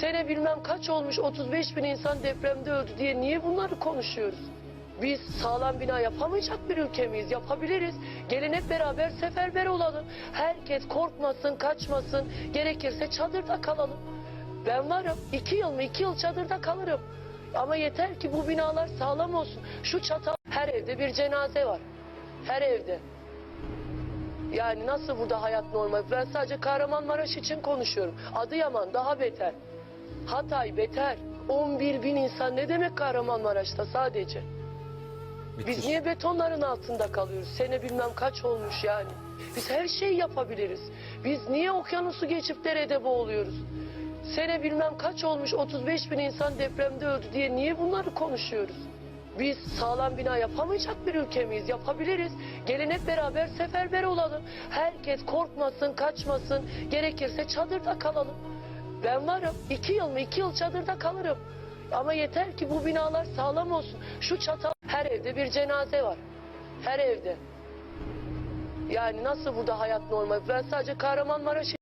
Sene bilmem kaç olmuş 35 bin insan depremde öldü diye niye bunları konuşuyoruz? Biz sağlam bina yapamayacak bir ülke miyiz? Yapabiliriz. Gelin hep beraber seferber olalım. Herkes korkmasın, kaçmasın. Gerekirse çadırda kalalım. Ben varım. iki yıl mı? iki yıl çadırda kalırım. Ama yeter ki bu binalar sağlam olsun. Şu çatal her evde bir cenaze var. Her evde. Yani nasıl burada hayat normal? Ben sadece Kahramanmaraş için konuşuyorum. Adıyaman daha beter. Hatay beter. 11 bin insan ne demek Kahramanmaraş'ta sadece? Müthiş. Biz niye betonların altında kalıyoruz? Sene bilmem kaç olmuş yani. Biz her şeyi yapabiliriz. Biz niye okyanusu geçip derede boğuluyoruz? Sene bilmem kaç olmuş 35 bin insan depremde öldü diye niye bunları konuşuyoruz? Biz sağlam bina yapamayacak bir ülke miyiz? Yapabiliriz. Gelin hep beraber seferber olalım. Herkes korkmasın, kaçmasın. Gerekirse çadırda kalalım. Ben varım. iki yıl mı? iki yıl çadırda kalırım. Ama yeter ki bu binalar sağlam olsun. Şu çatal her evde bir cenaze var. Her evde. Yani nasıl burada hayat normal? Ben sadece Kahramanmaraş